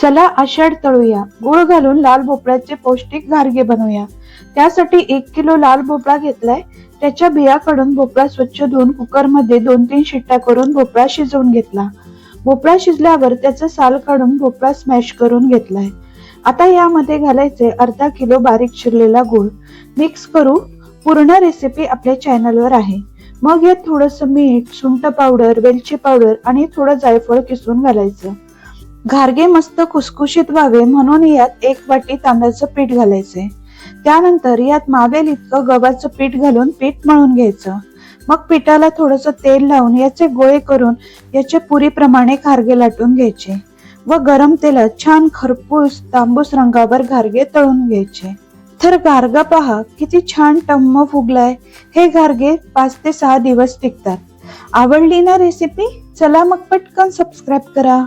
चला आषाढ तळूया. गुळ घालून लाल भोपळ्याचे पौष्टिक घारगे बनवूया. त्यासाठी एक किलो लाल भोपळा घेतलाय. त्याच्या बिया काढून भोपळा स्वच्छ धुवून कुकरमध्ये दोन तीन शिट्ट्या करून भोपळा शिजवून घेतला. भोपळा शिजल्यावर त्याचं साल काढून भोपळा स्मॅश करून घेतलाय. आता यामध्ये घालायचे अर्धा किलो बारीक चिरलेला गूळ. मिक्स करू पूर्ण रेसिपी आपल्या चॅनलवर आहे. मग यात थोडस मीठ सुंट पावडर वेलची पावडर आणि थोडं जायफळ किसून घालायचं. घारगे मस्त खुसखुशीत व्हावे म्हणून यात एक वाटी तांदळाचं पीठ घालायचे. त्यानंतर यात मावेल इतकं गव्हाचं पीठ घालून पीठ मळून घ्यायचं. मग पिठाला थोडस तेल लावून याचे गोळे करून याचे पुरीप्रमाणे घारगे लाटून घ्यायचे व गरम तेलात छान खरपूस तांबूस रंगावर घारगे तळून घ्यायचे. तर गारगा पहा किती छान टम्म फुगलाय. हे घारगे पाच ते सहा दिवस टिकतात. आवडली ना रेसिपी चला मग पटकन सबस्क्राईब करा.